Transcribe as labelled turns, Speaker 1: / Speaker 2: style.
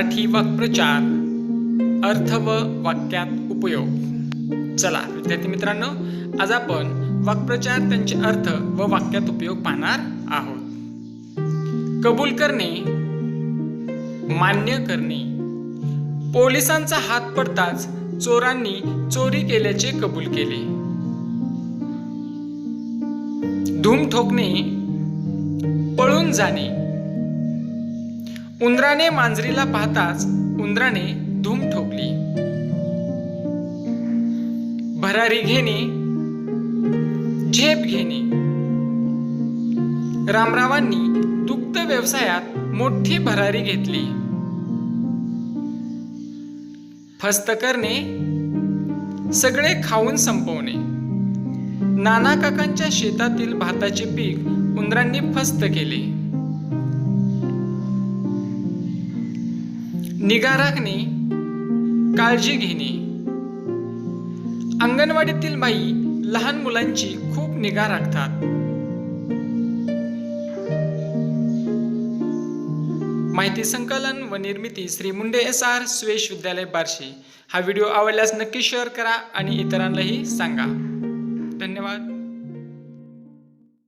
Speaker 1: मराठी वाक्प्रचार अर्थ व वाक्यात उपयोग. चला विद्यार्थी मित्रांनो आज आपण वाक्प्रचार त्यांचे अर्थ व वाक्यात उपयोग पाहणार आहोत. कबूल करणे मान्य करणे. पोलिसांचा हात पडताच चोरांनी चोरी केल्याचे कबूल केले. धूम ठोकणे पळून जाणे. उंदराने मांजरीला पाहताच उंदराने धूम ठोकली. भरारी घेणे झेप घेणे. रामरावांनी दुग्ध व्यवसायात मोठी भरारी घेतली. फस्त करणे सगळे खाऊन संपवणे. नाना काकांच्या शेतातील भाताचे पीक उंदरांनी फस्त केले. निगा राखणे काळजी घेणे. अंगणवाडीतील बाई लहान मुलांची खूप निगा राखतात. माहिती संकलन व निर्मिती श्री मुंडे एस आर सुवेश विद्यालय बार्शी. हा व्हिडिओ आवडल्यास नक्की शेअर करा आणि इतरांनाही सांगा. धन्यवाद.